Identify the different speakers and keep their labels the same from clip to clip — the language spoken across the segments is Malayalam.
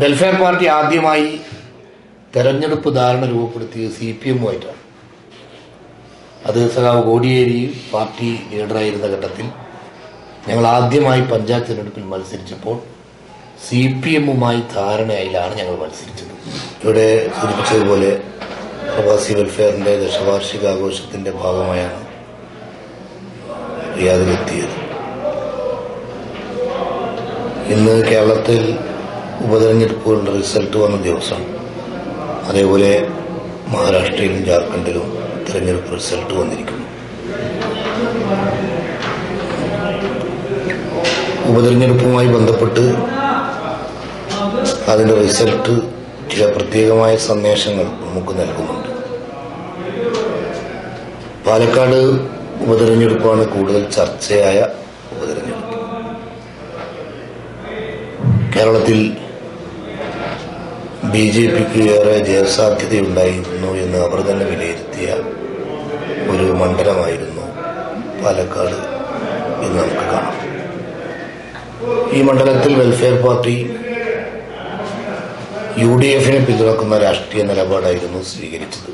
Speaker 1: വെൽഫെയർ പാർട്ടി ആദ്യമായി തെരഞ്ഞെടുപ്പ് ധാരണ രൂപപ്പെടുത്തിയത് സി പി എമ്മുമായിട്ടാണ് അത് സഖാവ് കോടിയേരി പാർട്ടി ലീഡറായിരുന്ന ഘട്ടത്തിൽ ഞങ്ങൾ ആദ്യമായി പഞ്ചായത്ത് തിരഞ്ഞെടുപ്പിൽ മത്സരിച്ചപ്പോൾ സി പി എമ്മുമായി ധാരണയിലാണ് ഞങ്ങൾ മത്സരിച്ചത് ഇവിടെ സൂചിപ്പിച്ചതുപോലെ പ്രവാസി വെൽഫെയറിന്റെ ദശവാർഷിക ആഘോഷത്തിന്റെ ഭാഗമായാണ് റിയാദിലെത്തിയത് ഇന്ന് കേരളത്തിൽ ഉപതെരഞ്ഞെടുപ്പുകളുടെ റിസൾട്ട് വന്ന ദിവസം അതേപോലെ മഹാരാഷ്ട്രയിലും ജാർഖണ്ഡിലും തെരഞ്ഞെടുപ്പ് റിസൾട്ട് വന്നിരിക്കുന്നു ഉപതെരഞ്ഞെടുപ്പുമായി ബന്ധപ്പെട്ട് അതിൻ്റെ റിസൾട്ട് ചില പ്രത്യേകമായ സന്ദേശങ്ങൾ നമുക്ക് നൽകുന്നുണ്ട് പാലക്കാട് ഉപതെരഞ്ഞെടുപ്പാണ് കൂടുതൽ ചർച്ചയായ കേരളത്തിൽ ബി ജെ പിക്ക് ഏറെ ജയസാധ്യതയുണ്ടായിരുന്നു എന്ന് അവർ തന്നെ വിലയിരുത്തിയ ഒരു മണ്ഡലമായിരുന്നു പാലക്കാട് എന്ന് നമുക്ക് കാണാം ഈ മണ്ഡലത്തിൽ വെൽഫെയർ പാർട്ടി യു ഡി എഫിനെ പിന്തുണക്കുന്ന രാഷ്ട്രീയ നിലപാടായിരുന്നു സ്വീകരിച്ചത്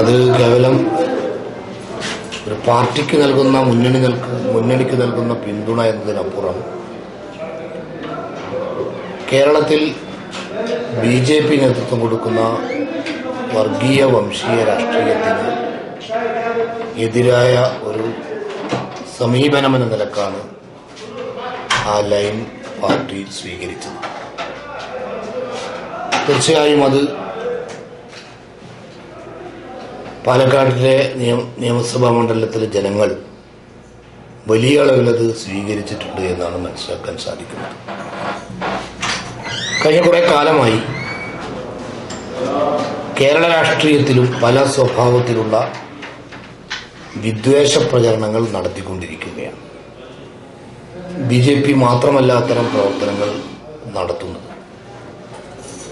Speaker 1: അത് കേവലം ഒരു പാർട്ടിക്ക് നൽകുന്ന മുന്നണി മുന്നണിക്ക് നൽകുന്ന പിന്തുണ എന്നതിനപ്പുറം കേരളത്തിൽ ബി ജെ പി നേതൃത്വം കൊടുക്കുന്ന വർഗീയ വംശീയ രാഷ്ട്രീയത്തിന് എതിരായ ഒരു സമീപനമെന്ന നിലക്കാണ് ആ ലൈൻ പാർട്ടി സ്വീകരിച്ചത് തീർച്ചയായും അത് പാലക്കാടിലെ നിയമസഭാ മണ്ഡലത്തിലെ ജനങ്ങൾ വലിയ അളവിലത് സ്വീകരിച്ചിട്ടുണ്ട് എന്നാണ് മനസ്സിലാക്കാൻ സാധിക്കുന്നത് കഴിഞ്ഞ കുറേ കാലമായി കേരള രാഷ്ട്രീയത്തിലും പല സ്വഭാവത്തിലുള്ള വിദ്വേഷ പ്രചരണങ്ങൾ നടത്തിക്കൊണ്ടിരിക്കുകയാണ് ബി ജെ പി മാത്രമല്ല അത്തരം പ്രവർത്തനങ്ങൾ നടത്തുന്നത്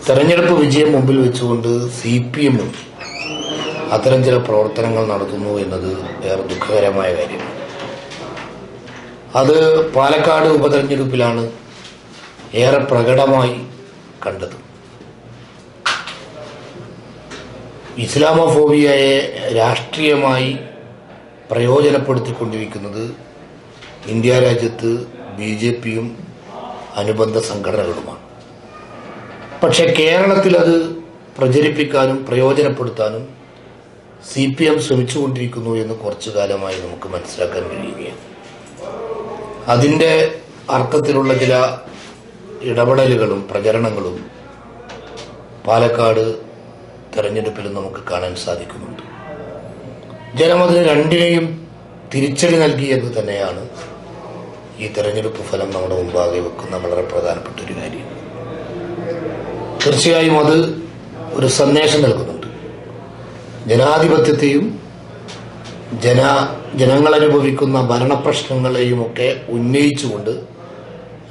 Speaker 1: തെരഞ്ഞെടുപ്പ് വിജയം മുമ്പിൽ വെച്ചുകൊണ്ട് സി പി എമ്മും അത്തരം ചില പ്രവർത്തനങ്ങൾ നടത്തുന്നു എന്നത് ഏറെ ദുഃഖകരമായ കാര്യമാണ് അത് പാലക്കാട് ഉപതെരഞ്ഞെടുപ്പിലാണ് ഏറെ പ്രകടമായി കണ്ടത് ഇസ്ലാമോഫോബിയയെ രാഷ്ട്രീയമായി പ്രയോജനപ്പെടുത്തിക്കൊണ്ടിരിക്കുന്നത് ഇന്ത്യ രാജ്യത്ത് ബി ജെ പിയും അനുബന്ധ സംഘടനകളുമാണ് പക്ഷേ കേരളത്തിൽ അത് പ്രചരിപ്പിക്കാനും പ്രയോജനപ്പെടുത്താനും സി പി എം ശ്രമിച്ചുകൊണ്ടിരിക്കുന്നു എന്ന് കുറച്ചു കാലമായി നമുക്ക് മനസ്സിലാക്കാൻ കഴിയുകയാണ് അതിൻ്റെ അർത്ഥത്തിലുള്ള ചില ഇടപെടലുകളും പ്രചരണങ്ങളും പാലക്കാട് തെരഞ്ഞെടുപ്പിൽ നമുക്ക് കാണാൻ സാധിക്കുന്നുണ്ട് ജനം അതിന് രണ്ടിനെയും തിരിച്ചടി നൽകി എന്ന് തന്നെയാണ് ഈ തെരഞ്ഞെടുപ്പ് ഫലം നമ്മുടെ മുമ്പാകെ വെക്കുന്ന വളരെ പ്രധാനപ്പെട്ട ഒരു കാര്യം തീർച്ചയായും അത് ഒരു സന്ദേശം നൽകുന്നുണ്ട് ജനാധിപത്യത്തെയും ജന ജനങ്ങളനുഭവിക്കുന്ന ഭരണപ്രശ്നങ്ങളെയുമൊക്കെ ഉന്നയിച്ചുകൊണ്ട്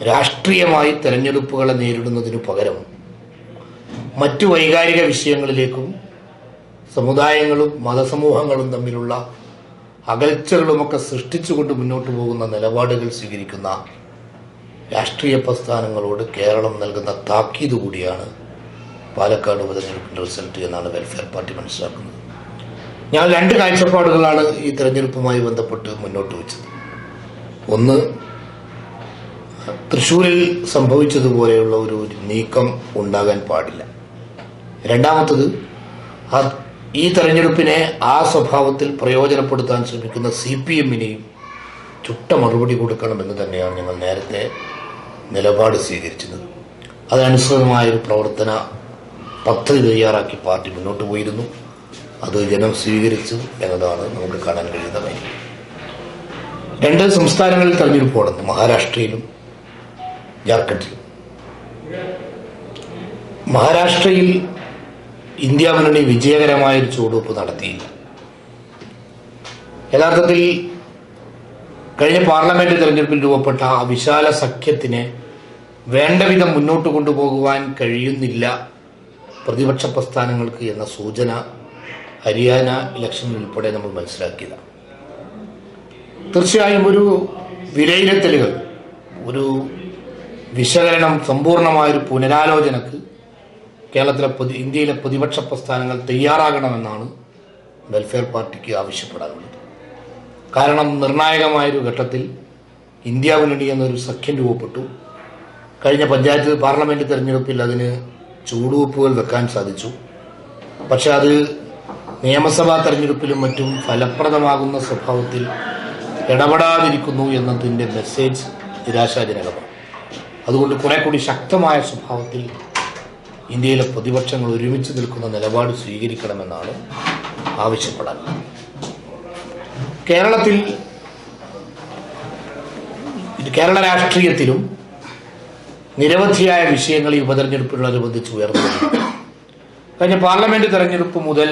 Speaker 1: രാഷ്ട്രീയമായി തെരഞ്ഞെടുപ്പുകളെ നേരിടുന്നതിനു പകരം മറ്റു വൈകാരിക വിഷയങ്ങളിലേക്കും സമുദായങ്ങളും മതസമൂഹങ്ങളും തമ്മിലുള്ള അകൽച്ചകളുമൊക്കെ സൃഷ്ടിച്ചുകൊണ്ട് മുന്നോട്ട് പോകുന്ന നിലപാടുകൾ സ്വീകരിക്കുന്ന രാഷ്ട്രീയ പ്രസ്ഥാനങ്ങളോട് കേരളം നൽകുന്ന താക്കീത് കൂടിയാണ് പാലക്കാട് ഉപതെരഞ്ഞെടുപ്പിൻ്റെ റിസൾട്ട് എന്നാണ് വെൽഫെയർ പാർട്ടി മനസ്സിലാക്കുന്നത് ഞാൻ രണ്ട് കാഴ്ചപ്പാടുകളാണ് ഈ തെരഞ്ഞെടുപ്പുമായി ബന്ധപ്പെട്ട് മുന്നോട്ട് വെച്ചത് ഒന്ന് തൃശൂരിൽ സംഭവിച്ചതുപോലെയുള്ള ഒരു നീക്കം ഉണ്ടാകാൻ പാടില്ല രണ്ടാമത്തത് ഈ തെരഞ്ഞെടുപ്പിനെ ആ സ്വഭാവത്തിൽ പ്രയോജനപ്പെടുത്താൻ ശ്രമിക്കുന്ന സി പി എമ്മിനെയും ചുട്ട മറുപടി കൊടുക്കണമെന്ന് തന്നെയാണ് ഞങ്ങൾ നേരത്തെ നിലപാട് സ്വീകരിച്ചത് ഒരു പ്രവർത്തന പദ്ധതി തയ്യാറാക്കി പാർട്ടി മുന്നോട്ട് പോയിരുന്നു അത് ജനം സ്വീകരിച്ചു എന്നതാണ് നമുക്ക് കാണാൻ കഴിയുന്ന രണ്ട് സംസ്ഥാനങ്ങളിൽ തെരഞ്ഞെടുപ്പ് നടന്നു മഹാരാഷ്ട്രയിലും ജാർഖണ്ഡിൽ മഹാരാഷ്ട്രയിൽ ഇന്ത്യ മുന്നണി വിജയകരമായ ഒരു ചുവടുവെപ്പ് നടത്തി യഥാർത്ഥത്തിൽ കഴിഞ്ഞ പാർലമെന്റ് തെരഞ്ഞെടുപ്പിൽ രൂപപ്പെട്ട ആ വിശാല സഖ്യത്തിനെ വേണ്ടവിധം മുന്നോട്ട് കൊണ്ടുപോകുവാൻ കഴിയുന്നില്ല പ്രതിപക്ഷ പ്രസ്ഥാനങ്ങൾക്ക് എന്ന സൂചന ഹരിയാന ഇലക്ഷൻ ഉൾപ്പെടെ നമ്മൾ മനസ്സിലാക്കിയതാണ് തീർച്ചയായും ഒരു വിലയിരുത്തലുകൾ ഒരു വിശകലനം സമ്പൂർണമായൊരു പുനരാലോചനക്ക് കേരളത്തിലെ പൊതു ഇന്ത്യയിലെ പ്രതിപക്ഷ പ്രസ്ഥാനങ്ങൾ തയ്യാറാകണമെന്നാണ് വെൽഫെയർ പാർട്ടിക്ക് ആവശ്യപ്പെടാറുള്ളത് കാരണം നിർണായകമായൊരു ഘട്ടത്തിൽ ഇന്ത്യ മുന്നണി എന്നൊരു സഖ്യം രൂപപ്പെട്ടു കഴിഞ്ഞ പഞ്ചായത്ത് പാർലമെൻറ്റ് തെരഞ്ഞെടുപ്പിൽ അതിന് ചൂടുവെപ്പുകൾ വെക്കാൻ സാധിച്ചു പക്ഷെ അത് നിയമസഭാ തെരഞ്ഞെടുപ്പിലും മറ്റും ഫലപ്രദമാകുന്ന സ്വഭാവത്തിൽ ഇടപെടാതിരിക്കുന്നു എന്നതിൻ്റെ മെസ്സേജ് നിരാശാജനകമാണ് അതുകൊണ്ട് കുറെ കൂടി ശക്തമായ സ്വഭാവത്തിൽ ഇന്ത്യയിലെ പ്രതിപക്ഷങ്ങൾ ഒരുമിച്ച് നിൽക്കുന്ന നിലപാട് സ്വീകരിക്കണമെന്നാണ് ആവശ്യപ്പെടാൻ കേരളത്തിൽ കേരള രാഷ്ട്രീയത്തിലും നിരവധിയായ വിഷയങ്ങൾ ഈ ഉപതെരഞ്ഞെടുപ്പിനോടനുബന്ധിച്ച് ഉയർന്നു കഴിഞ്ഞ പാർലമെന്റ് തെരഞ്ഞെടുപ്പ് മുതൽ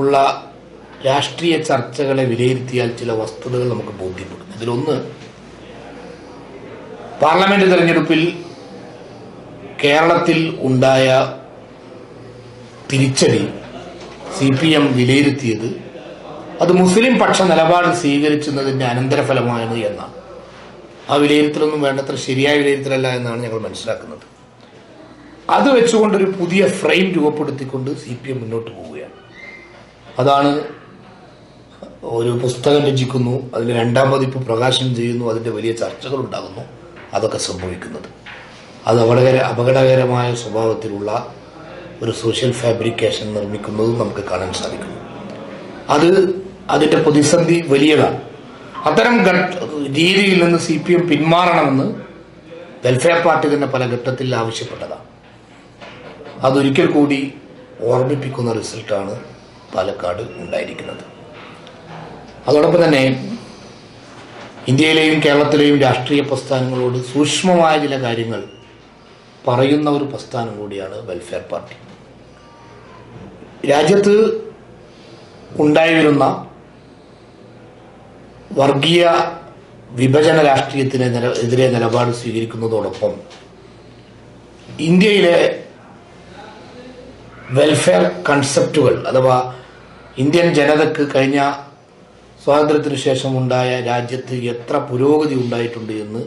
Speaker 1: ഉള്ള രാഷ്ട്രീയ ചർച്ചകളെ വിലയിരുത്തിയാൽ ചില വസ്തുതകൾ നമുക്ക് ബോധ്യപ്പെടും ഇതിലൊന്ന് പാർലമെന്റ് തെരഞ്ഞെടുപ്പിൽ കേരളത്തിൽ ഉണ്ടായ തിരിച്ചടി സി പി എം വിലയിരുത്തിയത് അത് മുസ്ലിം പക്ഷ നിലപാട് സ്വീകരിച്ചതിന്റെ അനന്തരഫലമാണ് എന്നാണ് ആ വിലയിരുത്തലൊന്നും വേണ്ടത്ര ശരിയായ വിലയിരുത്തലല്ല എന്നാണ് ഞങ്ങൾ മനസ്സിലാക്കുന്നത് അത് വെച്ചുകൊണ്ടൊരു പുതിയ ഫ്രെയിം രൂപപ്പെടുത്തിക്കൊണ്ട് സി പി എം മുന്നോട്ട് പോവുകയാണ് അതാണ് ഒരു പുസ്തകം രചിക്കുന്നു അതിൻ്റെ രണ്ടാം പതിപ്പ് പ്രകാശനം ചെയ്യുന്നു അതിന്റെ വലിയ ചർച്ചകൾ ഉണ്ടാകുന്നു അതൊക്കെ സംഭവിക്കുന്നത് അത് വളരെ അപകടകരമായ സ്വഭാവത്തിലുള്ള ഒരു സോഷ്യൽ ഫാബ്രിക്കേഷൻ നിർമ്മിക്കുന്നതും നമുക്ക് കാണാൻ സാധിക്കും അത് അതിന്റെ പ്രതിസന്ധി വലിയതാണ് അത്തരം രീതിയിൽ നിന്ന് സി പി എം പിന്മാറണമെന്ന് വെൽഫെയർ പാർട്ടി തന്നെ പല ഘട്ടത്തിൽ ആവശ്യപ്പെട്ടതാണ് അതൊരിക്കൽ കൂടി ഓർമ്മിപ്പിക്കുന്ന റിസൾട്ടാണ് പാലക്കാട് ഉണ്ടായിരിക്കുന്നത് അതോടൊപ്പം തന്നെ ഇന്ത്യയിലെയും കേരളത്തിലെയും രാഷ്ട്രീയ പ്രസ്ഥാനങ്ങളോട് സൂക്ഷ്മമായ ചില കാര്യങ്ങൾ പറയുന്ന ഒരു പ്രസ്ഥാനം കൂടിയാണ് വെൽഫെയർ പാർട്ടി രാജ്യത്ത് ഉണ്ടായിരുന്ന വർഗീയ വിഭജന രാഷ്ട്രീയത്തിന് നില എതിരെ നിലപാട് സ്വീകരിക്കുന്നതോടൊപ്പം ഇന്ത്യയിലെ വെൽഫെയർ കൺസെപ്റ്റുകൾ അഥവാ ഇന്ത്യൻ ജനതയ്ക്ക് കഴിഞ്ഞ സ്വാതന്ത്ര്യത്തിനു ഉണ്ടായ രാജ്യത്ത് എത്ര പുരോഗതി ഉണ്ടായിട്ടുണ്ട് എന്ന്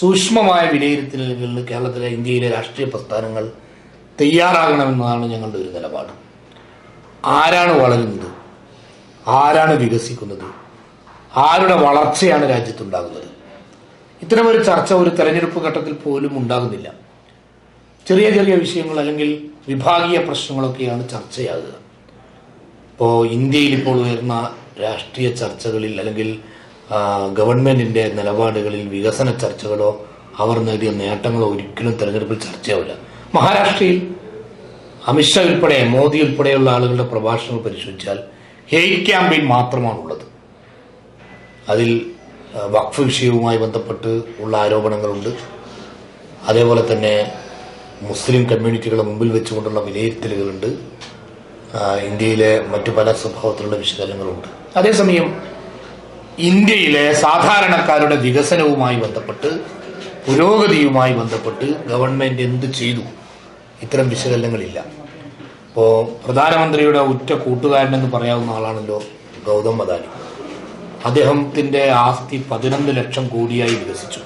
Speaker 1: സൂക്ഷ്മമായ നിന്ന് കേരളത്തിലെ ഇന്ത്യയിലെ രാഷ്ട്രീയ പ്രസ്ഥാനങ്ങൾ തയ്യാറാകണമെന്നതാണ് ഞങ്ങളുടെ ഒരു നിലപാട് ആരാണ് വളരുന്നത് ആരാണ് വികസിക്കുന്നത് ആരുടെ വളർച്ചയാണ് രാജ്യത്തുണ്ടാകുന്നത് ഇത്തരമൊരു ചർച്ച ഒരു തെരഞ്ഞെടുപ്പ് ഘട്ടത്തിൽ പോലും ഉണ്ടാകുന്നില്ല ചെറിയ ചെറിയ വിഷയങ്ങൾ അല്ലെങ്കിൽ വിഭാഗീയ പ്രശ്നങ്ങളൊക്കെയാണ് ചർച്ചയാകുക ഇപ്പോൾ ഇന്ത്യയിൽ ഇപ്പോൾ ഉയർന്ന രാഷ്ട്രീയ ചർച്ചകളിൽ അല്ലെങ്കിൽ ഗവൺമെന്റിന്റെ നിലപാടുകളിൽ വികസന ചർച്ചകളോ അവർ നേടിയ നേട്ടങ്ങളോ ഒരിക്കലും തെരഞ്ഞെടുപ്പിൽ ചർച്ചയാവില്ല മഹാരാഷ്ട്രയിൽ അമിത്ഷാ ഉൾപ്പെടെ മോദി ഉൾപ്പെടെയുള്ള ആളുകളുടെ പ്രഭാഷണങ്ങൾ പരിശോധിച്ചാൽ ഹെയ്റ്റ് ക്യാമ്പയിൻ മാത്രമാണുള്ളത് അതിൽ വഖഫ് വിഷയവുമായി ബന്ധപ്പെട്ട് ഉള്ള ആരോപണങ്ങളുണ്ട് അതേപോലെ തന്നെ മുസ്ലിം കമ്മ്യൂണിറ്റികളെ മുമ്പിൽ വെച്ചുകൊണ്ടുള്ള വിലയിരുത്തലുകളുണ്ട് ഇന്ത്യയിലെ മറ്റു പല സ്വഭാവത്തിലുള്ള വിശകലനങ്ങളുണ്ട് അതേസമയം ഇന്ത്യയിലെ സാധാരണക്കാരുടെ വികസനവുമായി ബന്ധപ്പെട്ട് പുരോഗതിയുമായി ബന്ധപ്പെട്ട് ഗവൺമെന്റ് എന്ത് ചെയ്തു ഇത്തരം വിശകലനങ്ങളില്ല ഇപ്പോൾ പ്രധാനമന്ത്രിയുടെ ഉറ്റ കൂട്ടുകാരൻ എന്ന് പറയാവുന്ന ആളാണല്ലോ ഗൗതം അദാനി അദ്ദേഹത്തിന്റെ ആസ്തി പതിനൊന്ന് ലക്ഷം കോടിയായി വികസിച്ചു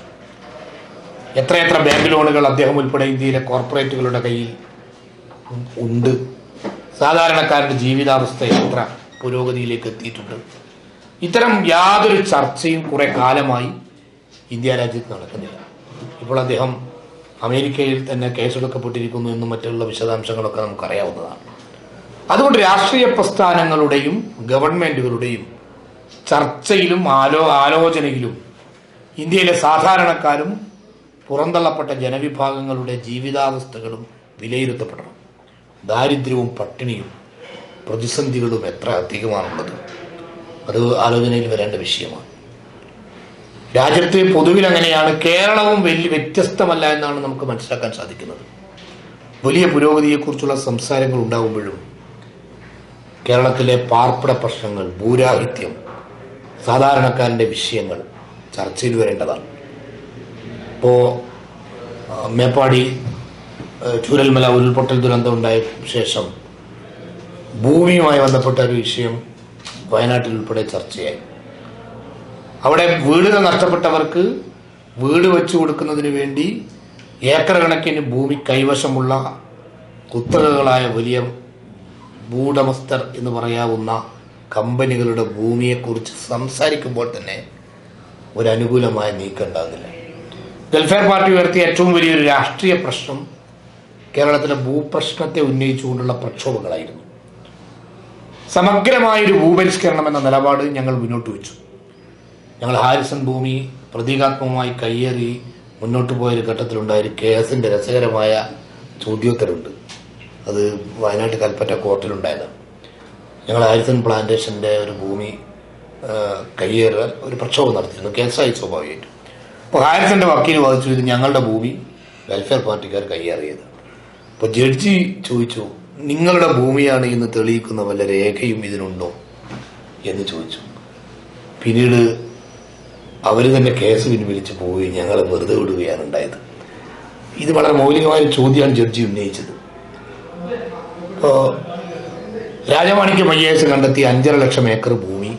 Speaker 1: എത്രയെത്ര ബാങ്ക് ലോണുകൾ അദ്ദേഹം ഉൾപ്പെടെ ഇന്ത്യയിലെ കോർപ്പറേറ്റുകളുടെ കയ്യിൽ ഉണ്ട് സാധാരണക്കാരുടെ ജീവിതാവസ്ഥ എത്ര പുരോഗതിയിലേക്ക് എത്തിയിട്ടുണ്ട് ഇത്തരം യാതൊരു ചർച്ചയും കുറെ കാലമായി ഇന്ത്യ രാജ്യത്ത് നടക്കുന്നില്ല ഇപ്പോൾ അദ്ദേഹം അമേരിക്കയിൽ തന്നെ കേസെടുക്കപ്പെട്ടിരിക്കുന്നു എന്നും മറ്റുള്ള വിശദാംശങ്ങളൊക്കെ നമുക്കറിയാവുന്നതാണ് അതുകൊണ്ട് രാഷ്ട്രീയ പ്രസ്ഥാനങ്ങളുടെയും ഗവൺമെന്റുകളുടെയും ചർച്ചയിലും ആലോ ആലോചനയിലും ഇന്ത്യയിലെ സാധാരണക്കാരും പുറന്തള്ളപ്പെട്ട ജനവിഭാഗങ്ങളുടെ ജീവിതാവസ്ഥകളും വിലയിരുത്തപ്പെടണം ദാരിദ്ര്യവും പട്ടിണിയും പ്രതിസന്ധികളും എത്ര അധികമാണുള്ളത് അത് ആലോചനയിൽ വരേണ്ട വിഷയമാണ് രാജ്യത്തെ പൊതുവിൽ അങ്ങനെയാണ് കേരളവും വലിയ വ്യത്യസ്തമല്ല എന്നാണ് നമുക്ക് മനസ്സിലാക്കാൻ സാധിക്കുന്നത് വലിയ പുരോഗതിയെക്കുറിച്ചുള്ള സംസാരങ്ങൾ ഉണ്ടാകുമ്പോഴും കേരളത്തിലെ പാർപ്പിട പ്രശ്നങ്ങൾ ഭൂരാഹിത്യം സാധാരണക്കാരൻ്റെ വിഷയങ്ങൾ ചർച്ചയിൽ വരേണ്ടതാണ് ഇപ്പോൾ മേപ്പാടി ചൂരൽമല ഉരുൾപൊട്ടൽ ദുരന്തം ഉണ്ടായ ശേഷം ഭൂമിയുമായി ബന്ധപ്പെട്ട ഒരു വിഷയം വയനാട്ടിൽ ഉൾപ്പെടെ ചർച്ചയായി അവിടെ വീടുകൾ നഷ്ടപ്പെട്ടവർക്ക് വീട് വെച്ചു കൊടുക്കുന്നതിന് വേണ്ടി ഏക്കർ കണക്കിന് ഭൂമി കൈവശമുള്ള കുത്തകകളായ വലിയ ഭൂടമസ്ഥർ എന്ന് പറയാവുന്ന കമ്പനികളുടെ ഭൂമിയെക്കുറിച്ച് സംസാരിക്കുമ്പോൾ തന്നെ ഒരു അനുകൂലമായ നീക്കം ഉണ്ടാകുന്നില്ല വെൽഫെയർ പാർട്ടി ഉയർത്തിയ ഏറ്റവും വലിയൊരു രാഷ്ട്രീയ പ്രശ്നം കേരളത്തിലെ ഭൂപ്രശ്നത്തെ ഉന്നയിച്ചുകൊണ്ടുള്ള പ്രക്ഷോഭങ്ങളായിരുന്നു സമഗ്രമായ ഒരു ഭൂപരിഷ്കരണം എന്ന നിലപാട് ഞങ്ങൾ മുന്നോട്ട് വെച്ചു ഞങ്ങൾ ഹാരിസൺ ഭൂമി പ്രതീകാത്മകമായി കയ്യേറി മുന്നോട്ട് പോയൊരു ഘട്ടത്തിലുണ്ടായൊരു കേസിൻ്റെ രസകരമായ ചോദ്യോത്തരമുണ്ട് അത് വയനാട് കൽപ്പറ്റ കോർട്ടിലുണ്ടായതാണ് ഞങ്ങൾ ഹാരിസൺ പ്ലാന്റേഷൻ്റെ ഒരു ഭൂമി കയ്യേറാൻ ഒരു പ്രക്ഷോഭം നടത്തിയിരുന്നു കേസായി സ്വാഭാവികമായിട്ടും അപ്പോൾ ഹാരിസൻ്റെ വക്കീൽ വാദിച്ചു ഇത് ഞങ്ങളുടെ ഭൂമി വെൽഫെയർ പാർട്ടിക്കാർ കയ്യേറിയത് അപ്പോൾ ജഡ്ജി ചോദിച്ചു നിങ്ങളുടെ ഭൂമിയാണ് ഇന്ന് തെളിയിക്കുന്ന വല്ല രേഖയും ഇതിനുണ്ടോ എന്ന് ചോദിച്ചു പിന്നീട് അവർ തന്നെ കേസ് പിൻവലിച്ച് പോവുകയും ഞങ്ങളെ വെറുതെ വിടുകയാണ് ഉണ്ടായത് ഇത് വളരെ മൗലികമായ ചോദ്യമാണ് ജഡ്ജി ഉന്നയിച്ചത് ഇപ്പോൾ രാജമാണിക്യം ഐ കണ്ടെത്തിയ അഞ്ചര ലക്ഷം ഏക്കർ ഭൂമി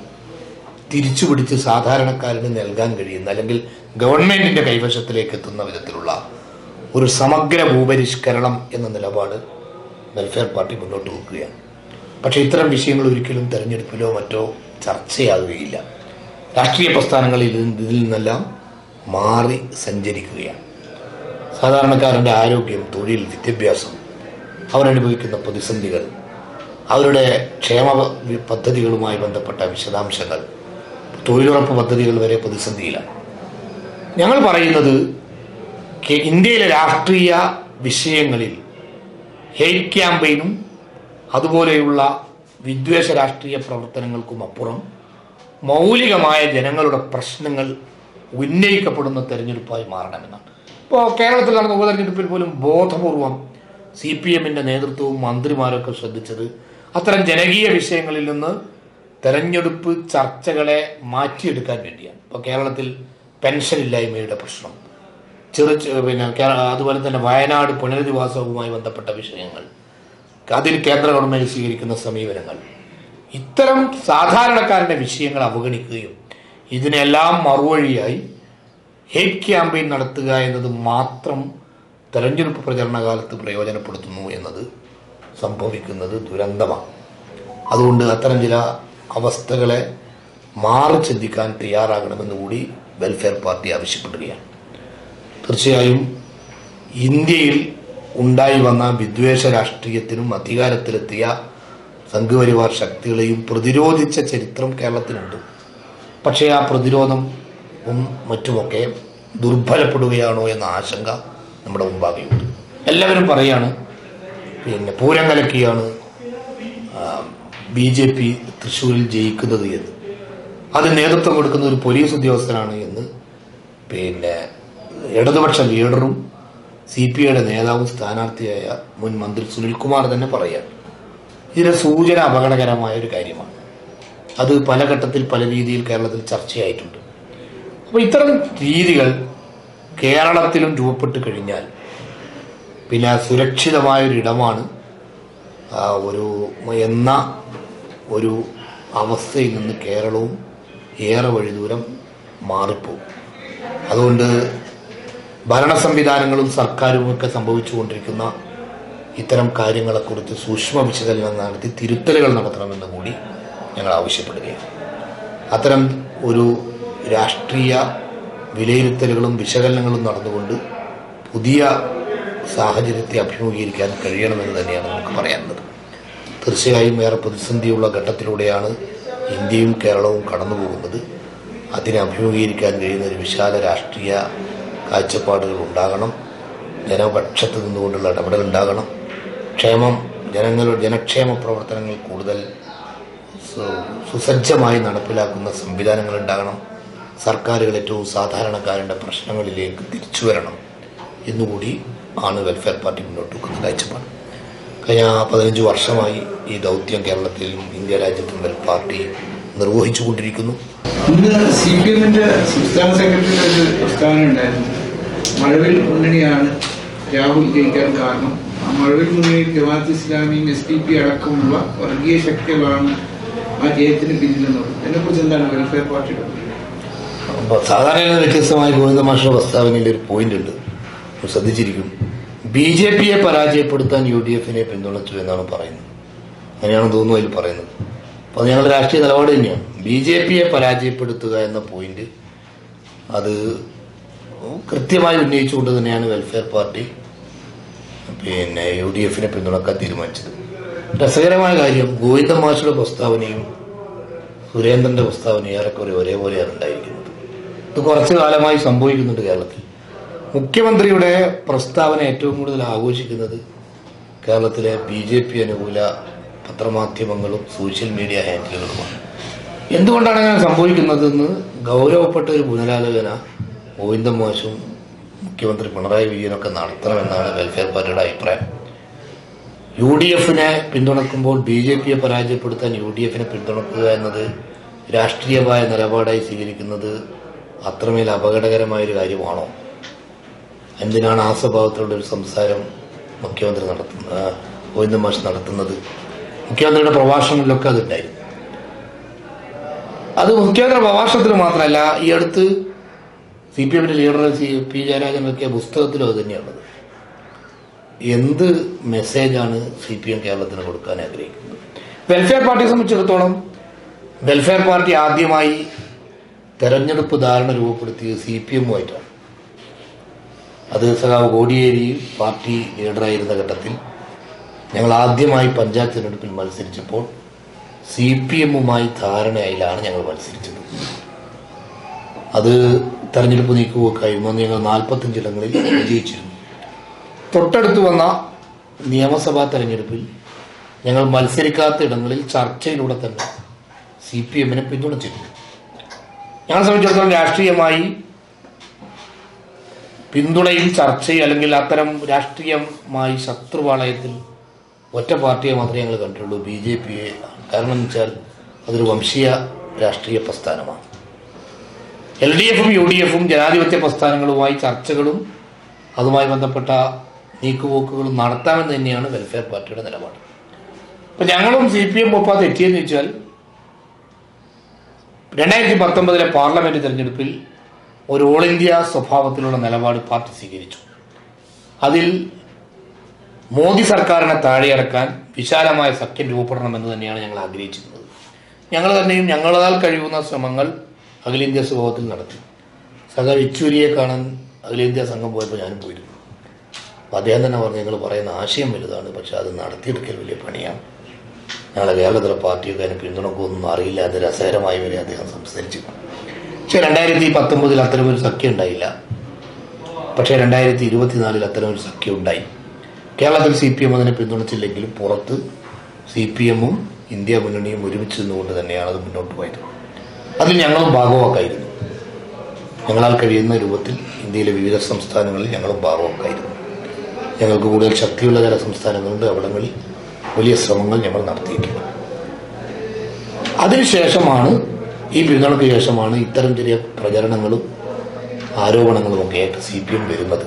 Speaker 1: തിരിച്ചു സാധാരണക്കാരന് നൽകാൻ കഴിയുന്ന അല്ലെങ്കിൽ ഗവൺമെന്റിന്റെ കൈവശത്തിലേക്ക് എത്തുന്ന വിധത്തിലുള്ള ഒരു സമഗ്ര ഭൂപരിഷ്കരണം എന്ന നിലപാട് വെൽഫെയർ പാർട്ടി മുന്നോട്ട് വെക്കുകയാണ് പക്ഷേ ഇത്തരം വിഷയങ്ങൾ ഒരിക്കലും തെരഞ്ഞെടുപ്പിലോ മറ്റോ ചർച്ചയാകുകയില്ല രാഷ്ട്രീയ പ്രസ്ഥാനങ്ങളിൽ ഇതിൽ നിന്നെല്ലാം മാറി സഞ്ചരിക്കുകയാണ് സാധാരണക്കാരൻ്റെ ആരോഗ്യം തൊഴിൽ വിദ്യാഭ്യാസം അവരനുഭവിക്കുന്ന പ്രതിസന്ധികൾ അവരുടെ ക്ഷേമ പദ്ധതികളുമായി ബന്ധപ്പെട്ട വിശദാംശങ്ങൾ തൊഴിലുറപ്പ് പദ്ധതികൾ വരെ പ്രതിസന്ധിയിലാണ് ഞങ്ങൾ പറയുന്നത് ഇന്ത്യയിലെ രാഷ്ട്രീയ വിഷയങ്ങളിൽ ഹെയ്റ്റ് ക്യാമ്പയിനും അതുപോലെയുള്ള വിദ്വേഷ രാഷ്ട്രീയ പ്രവർത്തനങ്ങൾക്കും അപ്പുറം മൗലികമായ ജനങ്ങളുടെ പ്രശ്നങ്ങൾ ഉന്നയിക്കപ്പെടുന്ന തെരഞ്ഞെടുപ്പായി മാറണമെന്നാണ് ഇപ്പോൾ കേരളത്തിൽ നടന്ന ഉപതെരഞ്ഞെടുപ്പിൽ പോലും ബോധപൂർവം സി പി എമ്മിൻ്റെ നേതൃത്വവും മന്ത്രിമാരൊക്കെ ശ്രദ്ധിച്ചത് അത്തരം ജനകീയ വിഷയങ്ങളിൽ നിന്ന് തെരഞ്ഞെടുപ്പ് ചർച്ചകളെ മാറ്റിയെടുക്കാൻ വേണ്ടിയാണ് ഇപ്പോൾ കേരളത്തിൽ പെൻഷൻ ഇല്ലായ്മയുടെ പ്രശ്നം ചെറു പിന്നെ അതുപോലെ തന്നെ വയനാട് പുനരധിവാസവുമായി ബന്ധപ്പെട്ട വിഷയങ്ങൾ അതിൽ കേന്ദ്ര ഗവൺമെന്റ് സ്വീകരിക്കുന്ന സമീപനങ്ങൾ ഇത്തരം സാധാരണക്കാരന്റെ വിഷയങ്ങൾ അവഗണിക്കുകയും ഇതിനെല്ലാം മറുവഴിയായി ഹേറ്റ് ക്യാമ്പയിൻ നടത്തുക എന്നത് മാത്രം തെരഞ്ഞെടുപ്പ് പ്രചരണ കാലത്ത് പ്രയോജനപ്പെടുത്തുന്നു എന്നത് സംഭവിക്കുന്നത് ദുരന്തമാണ് അതുകൊണ്ട് അത്തരം ചില അവസ്ഥകളെ മാറി ചിന്തിക്കാൻ തയ്യാറാകണമെന്ന് കൂടി വെൽഫെയർ പാർട്ടി ആവശ്യപ്പെടുകയാണ് തീർച്ചയായും ഇന്ത്യയിൽ ഉണ്ടായി വന്ന വിദ്വേഷ രാഷ്ട്രീയത്തിനും അധികാരത്തിലെത്തിയ സംഘപരിവാർ ശക്തികളെയും പ്രതിരോധിച്ച ചരിത്രം കേരളത്തിനുണ്ട് പക്ഷേ ആ പ്രതിരോധം മറ്റുമൊക്കെ ദുർബലപ്പെടുകയാണോ എന്ന ആശങ്ക നമ്മുടെ മുമ്പാകെയുണ്ട് എല്ലാവരും പറയാണ് പിന്നെ പൂരം കലക്കിയാണ് ബി ജെ പി തൃശ്ശൂരിൽ ജയിക്കുന്നത് എന്ന് അത് നേതൃത്വം കൊടുക്കുന്ന ഒരു പോലീസ് ഉദ്യോഗസ്ഥനാണ് എന്ന് പിന്നെ ഇടതുപക്ഷ ലീഡറും സി പി ഐയുടെ നേതാവും സ്ഥാനാർത്ഥിയായ മുൻ മന്ത്രി സുനിൽകുമാർ തന്നെ പറയുകയാണ് ഇതിന് സൂചന അപകടകരമായ ഒരു കാര്യമാണ് അത് പല ഘട്ടത്തിൽ പല രീതിയിൽ കേരളത്തിൽ ചർച്ചയായിട്ടുണ്ട് അപ്പോൾ ഇത്തരം രീതികൾ കേരളത്തിലും രൂപപ്പെട്ട് കഴിഞ്ഞാൽ പിന്നെ സുരക്ഷിതമായൊരിടമാണ് ഒരു എന്ന ഒരു അവസ്ഥയിൽ നിന്ന് കേരളവും ഏറെ വഴിദൂരം മാറിപ്പോകും അതുകൊണ്ട് ഭരണ സംവിധാനങ്ങളും സർക്കാരും ഒക്കെ സംഭവിച്ചുകൊണ്ടിരിക്കുന്ന ഇത്തരം കാര്യങ്ങളെക്കുറിച്ച് സൂക്ഷ്മ വിശകലനം നടത്തി തിരുത്തലുകൾ നടത്തണമെന്ന് കൂടി ഞങ്ങൾ ആവശ്യപ്പെടുകയാണ് അത്തരം ഒരു രാഷ്ട്രീയ വിലയിരുത്തലുകളും വിശകലനങ്ങളും നടന്നുകൊണ്ട് പുതിയ സാഹചര്യത്തെ അഭിമുഖീകരിക്കാൻ കഴിയണമെന്ന് തന്നെയാണ് നമുക്ക് പറയാനുള്ളത് തീർച്ചയായും ഏറെ പ്രതിസന്ധിയുള്ള ഘട്ടത്തിലൂടെയാണ് ഇന്ത്യയും കേരളവും കടന്നുപോകുന്നത് അതിനെ അഭിമുഖീകരിക്കാൻ കഴിയുന്ന ഒരു വിശാല രാഷ്ട്രീയ കാഴ്ചപ്പാടുകൾ ഉണ്ടാകണം ജനപക്ഷത്ത് നിന്നുകൊണ്ടുള്ള ഇടപെടൽ ഉണ്ടാകണം ക്ഷേമം ജനങ്ങളുടെ ജനക്ഷേമ പ്രവർത്തനങ്ങൾ കൂടുതൽ സുസജ്ജമായി നടപ്പിലാക്കുന്ന സംവിധാനങ്ങൾ ഉണ്ടാകണം സർക്കാരുകൾ ഏറ്റവും സാധാരണക്കാരുടെ പ്രശ്നങ്ങളിലേക്ക് തിരിച്ചു വരണം എന്നുകൂടി ആണ് വെൽഫെയർ പാർട്ടി മുന്നോട്ട് വെക്കുന്ന കാഴ്ചപ്പാട് കഴിഞ്ഞ പതിനഞ്ച് വർഷമായി ഈ ദൗത്യം കേരളത്തിലും ഇന്ത്യ രാജ്യത്തും വെൽ പാർട്ടി നിർവഹിച്ചുകൊണ്ടിരിക്കുന്നു
Speaker 2: ഇന്ന് സി പി സംസ്ഥാന സെക്രട്ടറിയുടെ ഒരു പ്രസ്താവന ഉണ്ടായിരുന്നു മഴവിൽ മുന്നണിയാണ് രാഹുൽ ജയിക്കാൻ കാരണം ആ മഴവിൽ മുന്നണിയിൽ ജവാത്ത് ഇസ്ലാമിയും എസ് ഡി പി അടക്കമുള്ള വർഗീയ ശക്തികളാണ് ആ ജയത്തിന് പിന്നിലെന്നത് കുറിച്ച് എന്താണ് വെൽഫെയർ
Speaker 1: പാർട്ടിയുടെ സാധാരണ വ്യത്യസ്തമായി ഗോവിന്ദ മാഷയുടെ പ്രസ്താവനയിൽ ഒരു പോയിന്റ് ഉണ്ട് ശ്രദ്ധിച്ചിരിക്കും ബി ജെ പിയെ പരാജയപ്പെടുത്താൻ യു ഡി എഫിനെ പിന്തുണച്ചു എന്നാണ് പറയുന്നത് അങ്ങനെയാണ് തോന്നുന്നു അതിൽ പറയുന്നത് അപ്പോൾ അത് ഞങ്ങളുടെ രാഷ്ട്രീയ നിലപാട് തന്നെയാണ് ബി ജെ പിയെ പരാജയപ്പെടുത്തുക എന്ന പോയിന്റ് അത് കൃത്യമായി ഉന്നയിച്ചുകൊണ്ട് തന്നെയാണ് വെൽഫെയർ പാർട്ടി പിന്നെ യു ഡി എഫിനെ പിന്തുണക്കാൻ തീരുമാനിച്ചത് രസകരമായ കാര്യം ഗോവിന്ദ മാഷയുടെ പ്രസ്താവനയും സുരേന്ദ്രന്റെ പ്രസ്താവനയും ഏറെക്കുറെ ഒരേപോലെയാണ് ഉണ്ടായിരിക്കുന്നത് ഇത് കുറച്ചു കാലമായി സംഭവിക്കുന്നുണ്ട് കേരളത്തിൽ മുഖ്യമന്ത്രിയുടെ പ്രസ്താവന ഏറ്റവും കൂടുതൽ ആഘോഷിക്കുന്നത് കേരളത്തിലെ ബി ജെ പി അനുകൂല പത്രമാധ്യമങ്ങളും സോഷ്യൽ മീഡിയ ഹാൻഡിലുകളുമാണ് എന്തുകൊണ്ടാണ് അങ്ങനെ സംഭവിക്കുന്നതെന്ന് ഗൗരവപ്പെട്ട ഒരു പുനരാലോചന ഗോവിന്ദ മോശവും മുഖ്യമന്ത്രി പിണറായി വിജയനൊക്കെ നടത്തണമെന്നാണ് വെൽഫെയർ പാർട്ടിയുടെ അഭിപ്രായം യു ഡി എഫിനെ പിന്തുണക്കുമ്പോൾ ബി ജെ പിയെ പരാജയപ്പെടുത്താൻ യു ഡി എഫിനെ പിന്തുണക്കുക എന്നത് രാഷ്ട്രീയമായ നിലപാടായി സ്വീകരിക്കുന്നത് അത്രമേൽ അപകടകരമായൊരു കാര്യമാണോ എന്തിനാണ് ആ സ്വഭാവത്തിലുള്ള ഒരു സംസാരം മുഖ്യമന്ത്രി നടത്തുന്ന ഗോവിന്ദ മോശം നടത്തുന്നത് മുഖ്യമന്ത്രിയുടെ പ്രഭാഷണങ്ങളിലൊക്കെ അതുണ്ടായി അത് മുഖ്യമന്ത്രി പ്രഭാഷണത്തിന് മാത്രമല്ല ഈ അടുത്ത് സി പി എമ്മിന്റെ ലീഡർ സി പി ജയരാജൻ ഇറക്കിയ പുസ്തകത്തിലും അത് തന്നെയാണത് എന്ത് മെസ്സേജാണ് സി പി എം കേരളത്തിന് കൊടുക്കാൻ ആഗ്രഹിക്കുന്നത് വെൽഫെയർ പാർട്ടിയെ സംബന്ധിച്ചിടത്തോളം വെൽഫെയർ പാർട്ടി ആദ്യമായി തെരഞ്ഞെടുപ്പ് ധാരണ രൂപപ്പെടുത്തിയത് സി പി എമ്മുമായിട്ടാണ് അത് സഖാവ് കോടിയേരി പാർട്ടി ലീഡറായിരുന്ന ഘട്ടത്തിൽ ഞങ്ങൾ ആദ്യമായി പഞ്ചായത്ത് തെരഞ്ഞെടുപ്പിൽ മത്സരിച്ചപ്പോൾ സി പി എമ്മുമായി ധാരണയിലാണ് ഞങ്ങൾ മത്സരിച്ചത് അത് തെരഞ്ഞെടുപ്പ് നീക്കുകയൊക്കെ ആയിരുന്നു അന്ന് ഞങ്ങൾ നാൽപ്പത്തഞ്ചിടങ്ങളിൽ വിജയിച്ചിരുന്നു തൊട്ടടുത്ത് വന്ന നിയമസഭാ തെരഞ്ഞെടുപ്പിൽ ഞങ്ങൾ മത്സരിക്കാത്ത ഇടങ്ങളിൽ ചർച്ചയിലൂടെ തന്നെ സി പി എമ്മിനെ പിന്തുണച്ചിരുന്നു ഞങ്ങളെ സംബന്ധിച്ചിടത്തോളം രാഷ്ട്രീയമായി പിന്തുണയിൽ ചർച്ചയിൽ അല്ലെങ്കിൽ അത്തരം രാഷ്ട്രീയമായി ശത്രുവാളയത്തിൽ ഒറ്റ പാർട്ടിയെ മാത്രമേ ഞങ്ങൾ കണ്ടിട്ടുള്ളൂ ബി ജെ പിയെ കാരണം വെച്ചാൽ അതൊരു വംശീയ രാഷ്ട്രീയ പ്രസ്ഥാനമാണ് എൽ ഡി എഫും യു ഡി എഫും ജനാധിപത്യ പ്രസ്ഥാനങ്ങളുമായി ചർച്ചകളും അതുമായി ബന്ധപ്പെട്ട നീക്കുപോക്കുകളും നടത്താമെന്ന് തന്നെയാണ് വെൽഫെയർ പാർട്ടിയുടെ നിലപാട് അപ്പൊ ഞങ്ങളും സി പി എം ഒപ്പ തെറ്റിയെന്ന് വെച്ചാൽ രണ്ടായിരത്തി പത്തൊമ്പതിലെ പാർലമെന്റ് തിരഞ്ഞെടുപ്പിൽ ഒരു ഓൾ ഇന്ത്യ സ്വഭാവത്തിലുള്ള നിലപാട് പാർട്ടി സ്വീകരിച്ചു അതിൽ മോദി സർക്കാരിനെ താഴെയിറക്കാൻ വിശാലമായ സഖ്യം രൂപപ്പെടണമെന്ന് തന്നെയാണ് ഞങ്ങൾ ആഗ്രഹിച്ചിരുന്നത് ഞങ്ങൾ തന്നെയും ഞങ്ങളാൽ കഴിയുന്ന ശ്രമങ്ങൾ അഖിലേന്ത്യാ സ്വഭാവത്തിൽ നടത്തി സഹ യെച്ചൂരിയെ കാണാൻ അഖിലേന്ത്യാ സംഘം പോയപ്പോൾ ഞാനും പോയിരുന്നു അപ്പോൾ അദ്ദേഹം തന്നെ പറഞ്ഞു ഞങ്ങൾ പറയുന്ന ആശയം വലുതാണ് പക്ഷെ അത് നടത്തിയെടുക്കൽ വലിയ പണിയാണ് ഞങ്ങളുടെ കേരളത്തിലെ പാർട്ടിയൊക്കെ അതിന് പിന്തുണക്കൊന്നും അറിയില്ല അത് രസകരമായി വരെ അദ്ദേഹം സംസാരിച്ചു പക്ഷേ രണ്ടായിരത്തി പത്തൊമ്പതിൽ അത്തരമൊരു സഖ്യം ഉണ്ടായില്ല പക്ഷേ രണ്ടായിരത്തി ഇരുപത്തിനാലിൽ അത്തരമൊരു സഖ്യം ഉണ്ടായി കേരളത്തിൽ സി പി എം അതിനെ പിന്തുണച്ചില്ലെങ്കിലും പുറത്ത് സി പി എമ്മും ഇന്ത്യ മുന്നണിയും ഒരുമിച്ച് നിന്നുകൊണ്ട് തന്നെയാണ് അത് മുന്നോട്ട് പോയത് അതിൽ ഞങ്ങളും ഭാഗവാക്കായിരുന്നു ഞങ്ങളാൽ കഴിയുന്ന രൂപത്തിൽ ഇന്ത്യയിലെ വിവിധ സംസ്ഥാനങ്ങളിൽ ഞങ്ങളും ഭാഗവാക്കായിരുന്നു ഞങ്ങൾക്ക് കൂടുതൽ ശക്തിയുള്ള ചില സംസ്ഥാനങ്ങളുണ്ട് അവിടങ്ങളിൽ വലിയ ശ്രമങ്ങൾ ഞങ്ങൾ നടത്തിയിട്ടുണ്ട് അതിനുശേഷമാണ് ഈ പിന്തുണയ്ക്ക് ശേഷമാണ് ഇത്തരം ചെറിയ പ്രചരണങ്ങളും ആരോപണങ്ങളും ഒക്കെ ആയിട്ട് സി പി എം വരുന്നത്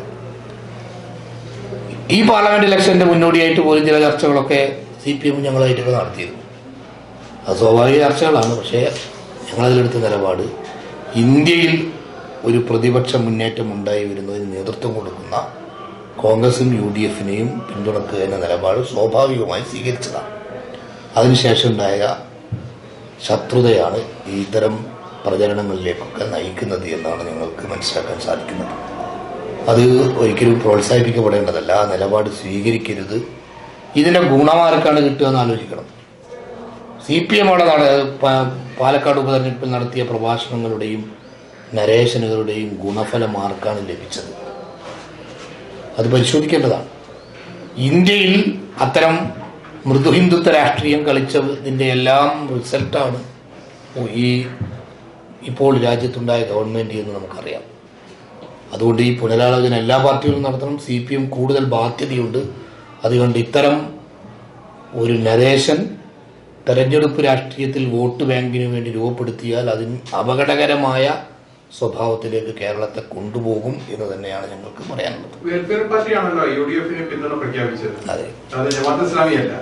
Speaker 1: ഈ പാർലമെന്റ് ഇലക്ഷന്റെ മുന്നോടിയായിട്ട് പോലും ചില ചർച്ചകളൊക്കെ സി പി എം ഞങ്ങളായിട്ടൊക്കെ നടത്തിയിരുന്നു അത് സ്വാഭാവിക ചർച്ചകളാണ് പക്ഷേ ഞങ്ങളതിലെടുത്ത നിലപാട് ഇന്ത്യയിൽ ഒരു പ്രതിപക്ഷ മുന്നേറ്റം ഉണ്ടായി വരുന്നതിന് നേതൃത്വം കൊടുക്കുന്ന കോൺഗ്രസും യു ഡി എഫിനെയും പിന്തുണക്കുക എന്ന നിലപാട് സ്വാഭാവികമായി സ്വീകരിച്ചതാണ് അതിനുശേഷം ഉണ്ടായ ശത്രുതയാണ് ഇത്തരം പ്രചരണങ്ങളിലേക്കൊക്കെ നയിക്കുന്നത് എന്നാണ് ഞങ്ങൾക്ക് മനസ്സിലാക്കാൻ സാധിക്കുന്നത് അത് ഒരിക്കലും പ്രോത്സാഹിപ്പിക്കപ്പെടേണ്ടതല്ല ആ നിലപാട് സ്വീകരിക്കരുത് ഇതിൻ്റെ ഗുണമാർക്കാണ് കിട്ടുക എന്ന് ആലോചിക്കണം സി പി എമ്മോടെ പാലക്കാട് ഉപതെരഞ്ഞെടുപ്പിൽ നടത്തിയ പ്രഭാഷണങ്ങളുടെയും നരേശനുകളുടെയും ഗുണഫലമാർക്കാണ് ലഭിച്ചത് അത് പരിശോധിക്കേണ്ടതാണ് ഇന്ത്യയിൽ അത്തരം മൃദുഹിന്ദുത്വ രാഷ്ട്രീയം കളിച്ചതിൻ്റെ എല്ലാം റിസൾട്ടാണ് ഈ ഇപ്പോൾ രാജ്യത്തുണ്ടായ ഗവൺമെൻറ് എന്ന് നമുക്കറിയാം അതുകൊണ്ട് ഈ പുനരാലോചന എല്ലാ പാർട്ടികളും നടത്തണം സി പി എം കൂടുതൽ ബാധ്യതയുണ്ട് അതുകൊണ്ട് ഇത്തരം ഒരു നരേശൻ തെരഞ്ഞെടുപ്പ് രാഷ്ട്രീയത്തിൽ വോട്ട് ബാങ്കിന് വേണ്ടി രൂപപ്പെടുത്തിയാൽ അതിന് അപകടകരമായ സ്വഭാവത്തിലേക്ക് കേരളത്തെ കൊണ്ടുപോകും എന്ന് തന്നെയാണ് ഞങ്ങൾക്ക് പറയാനുള്ളത് വെൽഫെയർ പാർട്ടിയാണല്ലോ പിന്തുണ പ്രഖ്യാപിച്ചത് അതെ ഇസ്ലാമിയല്ല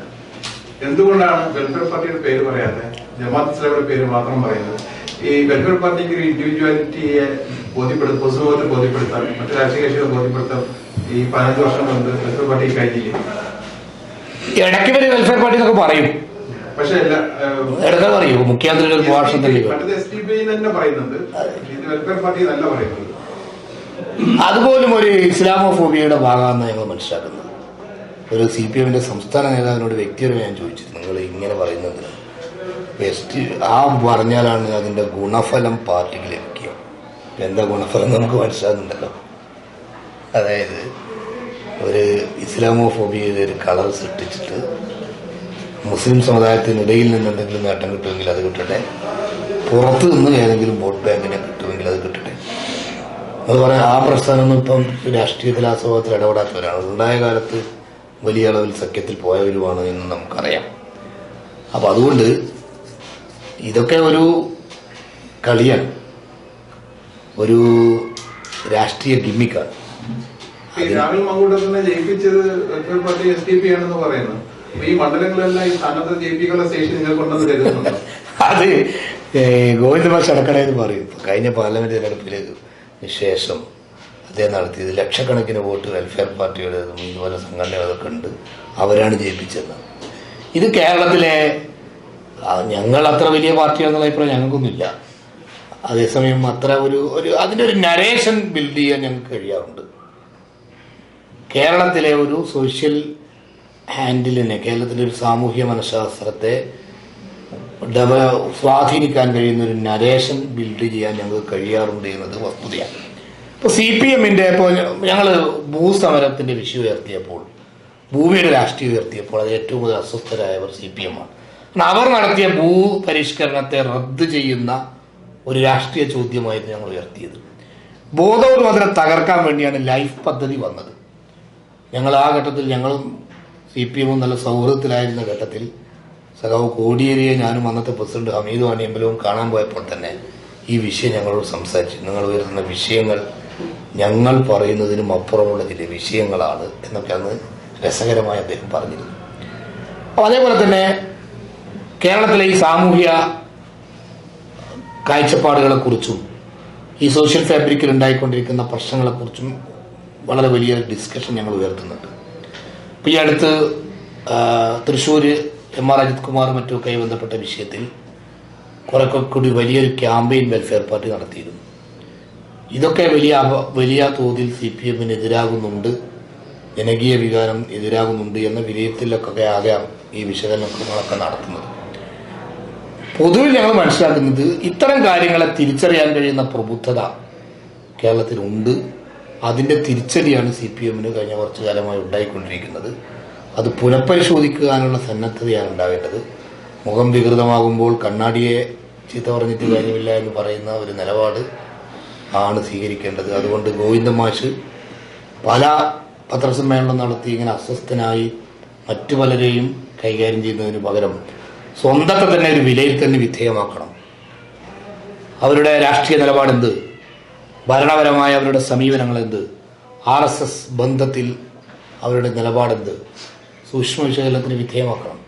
Speaker 1: എന്തുകൊണ്ടാണ് വെൽഫെയർ പാർട്ടിയുടെ പേര് പറയാതെ ജമാഅത്ത് ഇസ്ലാമിയുടെ പേര് മാത്രം പറയുന്നത് ഈ വെൽഫെയർ പാർട്ടിക്ക് ഇൻഡിവിജ്വാലിറ്റിയെ ബോധ്യപ്പെടുത്തും മറ്റു ഈ പതിനഞ്ച് വർഷം കൊണ്ട് വെൽഫെയർ പാർട്ടി കഴിഞ്ഞില്ലേ ഇടയ്ക്ക് വെൽഫെയർ പാർട്ടി എന്നൊക്കെ പറയും പക്ഷേ എടുക്കാൻ അറിയോ മുഖ്യമന്ത്രിയുടെ പറയുന്നുണ്ട് അതുപോലും ഒരു ഇസ്ലാമോഫോബിയയുടെ ഭാഗമാണെന്ന് ഞങ്ങൾ മനസ്സിലാക്കുന്നത് ഒരു സി പി എമ്മിന്റെ സംസ്ഥാന നേതാവിനോട് വ്യക്തിപരമായി ഞാൻ ചോദിച്ചിരുന്നു നിങ്ങൾ ഇങ്ങനെ പറയുന്നതിന് ആ പറഞ്ഞാലാണ് അതിന്റെ ഗുണഫലം പാർട്ടിക്ക് ലഭിക്കുക എന്താ ഗുണഫലം നമുക്ക് മനസ്സിലാകുന്നുണ്ടല്ലോ അതായത് ഒരു ഇസ്ലാമോഫോബിയയുടെ ഒരു കളർ സൃഷ്ടിച്ചിട്ട് മുസ്ലിം സമുദായത്തിനിടയിൽ നിന്ന് എന്തെങ്കിലും നേട്ടം കിട്ടുമെങ്കിൽ അത് കിട്ടട്ടെ പുറത്ത് നിന്ന് ഏതെങ്കിലും വോട്ട് ബാങ്കിനെ കിട്ടുമെങ്കിൽ അത് കിട്ടട്ടെ പറയാൻ ആ പ്രസ്ഥാനമൊന്നും ഇപ്പം രാഷ്ട്രീയത്തിൽ ആ സ്വഭാവത്തിൽ ഇടപെടാത്തവരാണ് ഉണ്ടായ കാലത്ത് വലിയ അളവിൽ സഖ്യത്തിൽ പോയവരുമാണ് എന്ന് നമുക്കറിയാം അപ്പം അതുകൊണ്ട് ഇതൊക്കെ ഒരു കളിയാണ് ഒരു രാഷ്ട്രീയ ഗിമ്മിക്കാണ് രാഹുൽ മങ്കൂട്ടത്തിനെ ജയിപ്പിച്ചത് പാർട്ടി എസ് ഡി പി ആണെന്ന് പറയുന്നത് അത് ഗോവിന്ദമാഷ് അടക്കണേ എന്ന് പറയും കഴിഞ്ഞ പാർലമെന്റ് തെരഞ്ഞെടുപ്പിലേക്ക് ശേഷം അദ്ദേഹം നടത്തിയത് ലക്ഷക്കണക്കിന് വോട്ട് വെൽഫെയർ പാർട്ടിയുടെ ഇതുപോലെ സംഘടനകളൊക്കെ ഉണ്ട് അവരാണ് ജയിപ്പിച്ചത് ഇത് കേരളത്തിലെ ഞങ്ങൾ അത്ര വലിയ പാർട്ടിയാണെന്നുള്ള അഭിപ്രായം ഞങ്ങൾക്കൊന്നുമില്ല അതേസമയം അത്ര ഒരു ഒരു അതിൻ്റെ ഒരു നരേഷൻ ബിൽഡ് ചെയ്യാൻ ഞങ്ങൾക്ക് കഴിയാറുണ്ട് കേരളത്തിലെ ഒരു സോഷ്യൽ ഹാൻഡിലിനെ കേരളത്തിൻ്റെ ഒരു സാമൂഹ്യ മനഃശാസ്ത്രത്തെ ഡെവല സ്വാധീനിക്കാൻ കഴിയുന്ന ഒരു നരേഷൻ ബിൽഡ് ചെയ്യാൻ ഞങ്ങൾക്ക് കഴിയാറുണ്ട് എന്നത് വസ്തുതയാണ് ഇപ്പോൾ സി പി എമ്മിൻ്റെ ഇപ്പോൾ ഞങ്ങൾ ഭൂസമരത്തിൻ്റെ വിഷയം ഉയർത്തിയപ്പോൾ ഭൂമിയുടെ രാഷ്ട്രീയം ഉയർത്തിയപ്പോൾ അതിൽ ഏറ്റവും കൂടുതൽ അസ്വസ്ഥരായവർ സി പി ആണ് അവർ നടത്തിയ ഭൂ പരിഷ്കരണത്തെ റദ്ദ് ചെയ്യുന്ന ഒരു രാഷ്ട്രീയ ചോദ്യമായിരുന്നു ഞങ്ങൾ ഉയർത്തിയത് ബോധോന്മതനെ തകർക്കാൻ വേണ്ടിയാണ് ലൈഫ് പദ്ധതി വന്നത് ഞങ്ങൾ ആ ഘട്ടത്തിൽ ഞങ്ങളും സി പി എമ്മും നല്ല സൗഹൃദത്തിലായിരുന്ന ഘട്ടത്തിൽ സഖാവ് കോടിയേരിയെ ഞാനും അന്നത്തെ പ്രസിഡന്റ് ഹമീദും അണിയമ്പലവും കാണാൻ പോയപ്പോൾ തന്നെ ഈ വിഷയം ഞങ്ങളോട് സംസാരിച്ചു നിങ്ങൾ ഉയർത്തുന്ന വിഷയങ്ങൾ ഞങ്ങൾ പറയുന്നതിനും അപ്പുറമുള്ള ചില വിഷയങ്ങളാണ് എന്നൊക്കെ അന്ന് രസകരമായി അദ്ദേഹം പറഞ്ഞിരുന്നു അപ്പൊ അതേപോലെ തന്നെ കേരളത്തിലെ ഈ സാമൂഹ്യ കുറിച്ചും ഈ സോഷ്യൽ ഫാബ്രിക്കിൽ ഉണ്ടായിക്കൊണ്ടിരിക്കുന്ന പ്രശ്നങ്ങളെക്കുറിച്ചും വളരെ വലിയ ഡിസ്കഷൻ ഞങ്ങൾ ഉയർത്തുന്നുണ്ട് ഈ അടുത്ത് തൃശ്ശൂർ എം ആർ അജിത് കുമാർ മറ്റുമൊക്കെ ബന്ധപ്പെട്ട വിഷയത്തിൽ കുറേ കൂടി വലിയൊരു ക്യാമ്പയിൻ വെൽഫെയർ പാർട്ടി നടത്തിയിരുന്നു ഇതൊക്കെ വലിയ വലിയ തോതിൽ സി പി എമ്മിന് എതിരാകുന്നുണ്ട് ജനകീയ വികാരം എതിരാകുന്നുണ്ട് എന്ന വിലയിരുത്തലൊക്കെ ആകാം ഈ വിശകലനങ്ങളൊക്കെ നടത്തുന്നത് പൊതുവിൽ ഞങ്ങൾ മനസ്സിലാക്കുന്നത് ഇത്തരം കാര്യങ്ങളെ തിരിച്ചറിയാൻ കഴിയുന്ന പ്രബുദ്ധത കേരളത്തിലുണ്ട് അതിൻ്റെ തിരിച്ചടിയാണ് സി പി എമ്മിന് കഴിഞ്ഞ കുറച്ചു കാലമായി ഉണ്ടായിക്കൊണ്ടിരിക്കുന്നത് അത് പുനഃപരിശോധിക്കാനുള്ള സന്നദ്ധതയാണ് ഉണ്ടാകേണ്ടത് മുഖം വികൃതമാകുമ്പോൾ കണ്ണാടിയെ ചീത്ത പറഞ്ഞിട്ട് കാര്യമില്ല എന്ന് പറയുന്ന ഒരു നിലപാട് ആണ് സ്വീകരിക്കേണ്ടത് അതുകൊണ്ട് മാഷ് പല പത്രസമ്മേളനം നടത്തി ഇങ്ങനെ അസ്വസ്ഥനായി മറ്റു പലരെയും കൈകാര്യം ചെയ്യുന്നതിന് പകരം സ്വന്തത്തെ തന്നെ ഒരു വിലയിൽ തന്നെ വിധേയമാക്കണം അവരുടെ രാഷ്ട്രീയ നിലപാടെന്ത് ഭരണപരമായ അവരുടെ സമീപനങ്ങൾ എന്ത് ആർ എസ് എസ് ബന്ധത്തിൽ അവരുടെ നിലപാടെന്ത് സൂക്ഷ്മ വിശകലനത്തിന് വിധേയമാക്കണം